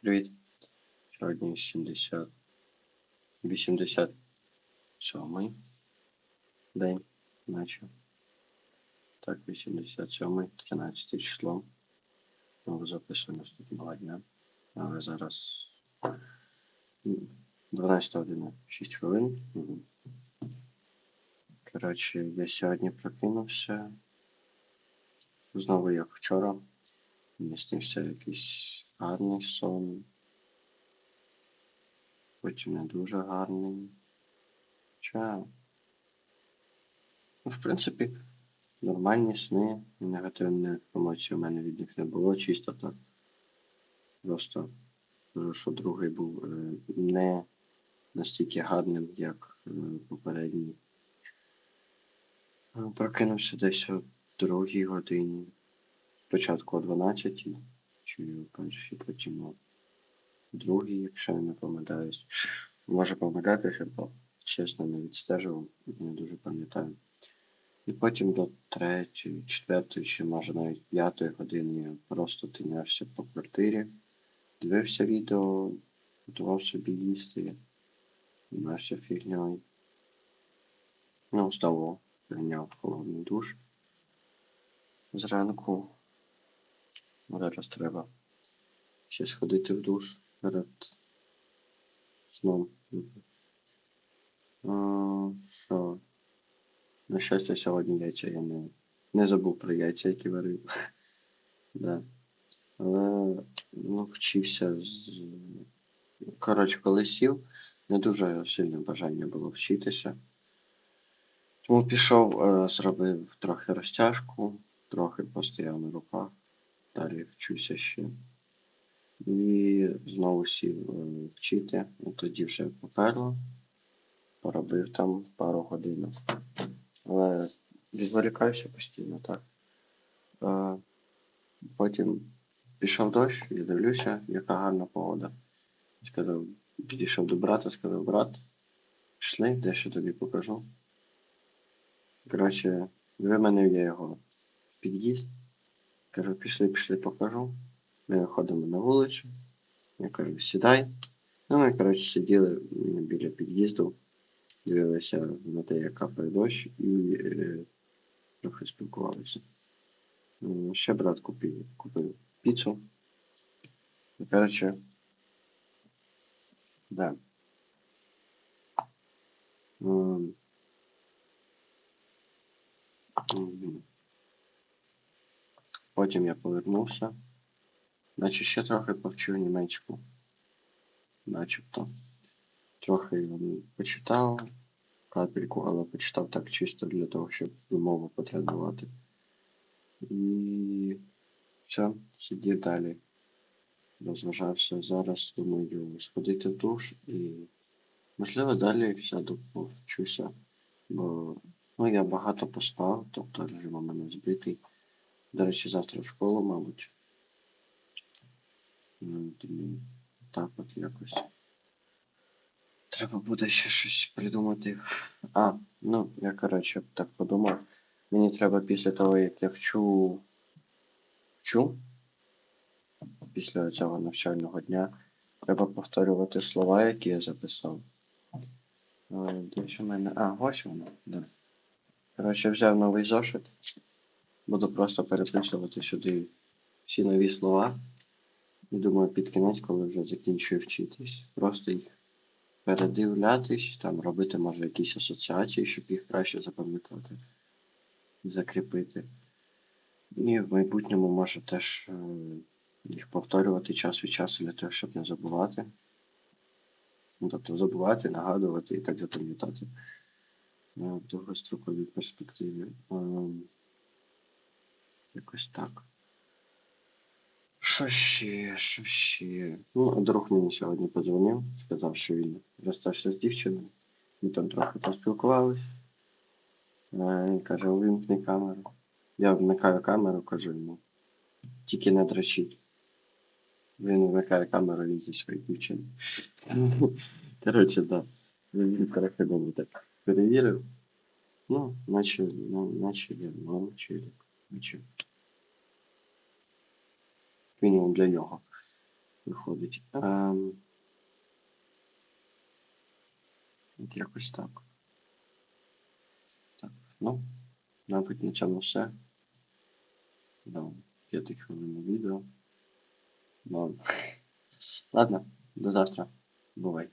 Привіт. Сьогодні 70... 87 день, наче. Так, 87 13 число. Знову записуємо наступного дня. Але зараз 12 година 6 хвилин. Коротше, я сьогодні прокинувся. Знову як вчора. Мені снився якийсь гарний сон. Потім не дуже гарний. Ча. Ну, в принципі, нормальні сни, негативних емоцій у мене від них не було, чисто так. Просто що другий був е, не настільки гарним, як е, попередній. Прокинувся десь о другій годині. Спочатку о 12 чи о першій, потім о другій, якщо я не помиляюсь. Може помилятися, бо чесно не відстежував, не дуже пам'ятаю. І потім до третьої, четвертої, чи може навіть п'ятої години я просто тинявся по квартирі, дивився відео, готував собі їсти, займався фігньою. Ну, знову прийняв холодний душ. Зранку зараз треба ще сходити в душ перед сном. А, Що? На щастя, сьогодні яйця я не, не забув про яйця, які варив. да. Але ну, вчився з. Коротше, коли сів, не дуже сильне бажання було вчитися. Тому пішов, е, зробив трохи розтяжку, трохи постояв на руках, далі вчуся ще. І знову сів е, вчити, і тоді вже поперло, поробив там пару годинок. Але відволікаюся постійно, так. Е, Потім пішов дощ, я дивлюся, яка гарна погода. Сказав, підійшов до брата, сказав, брат, пішли, дещо тобі покажу. Коротше, ви мене є його під'їзд. Кажу, пішли, пішли, покажу. Ми виходимо на вулицю. Я кажу, сідай. Ну, ми, коротше, сиділи біля під'їзду, дивилися на те, як капає дощ, і е, трохи спілкувалися. Ще брат купив, купив піцу. І, коротше, да. Потім я повернувся. Наче ще трохи повчив німецьку. Начебто. Трохи почитав капельку, але почитав так чисто для того, щоб вимову потренувати. І все, сидів далі. Розважався. Зараз думаю сходити в душ і можливо далі сяду повчуся. Бо ну, я багато поспав, тобто режим у мене збитий. До речі, завтра в школу, мабуть. Ну, так от якось. Треба буде ще щось придумати. А, ну, я коротше так подумав. Мені треба після того, як я вчу. Вчу. Після цього навчального дня. Треба повторювати слова, які я записав. Де ж у мене? А, ось воно, да. Коротше, взяв новий зошит. Буду просто переписувати сюди всі нові слова. І думаю, під кінець, коли вже закінчую вчитись, просто їх передивлятись, там робити може якісь асоціації, щоб їх краще запам'ятати, закріпити. І в майбутньому може теж е, їх повторювати час від часу для того, щоб не забувати. Ну, тобто забувати, нагадувати і так запам'ятати е, в довгостроковій перспективі. Якось так. Що ще, що ще? Ну, друг мені сьогодні подзвонив, сказав, що він розстався з дівчиною. Ми там трохи поспілкувались. Е, Він каже, увімкни камеру. Я вмикаю камеру, кажу йому. Тільки не дрочіть. Він вмикає камеру він зі своєю дівчиною. Коротше, так. Він трохи мене так перевірив. Ну, наче, ну, наче я мовчилик. Наче. Мінімум для нього. виходить. Ем... Якось так. Так, ну, мабуть, на цьому все. До 5 хвилин відео. Ладно, до завтра. Бувай.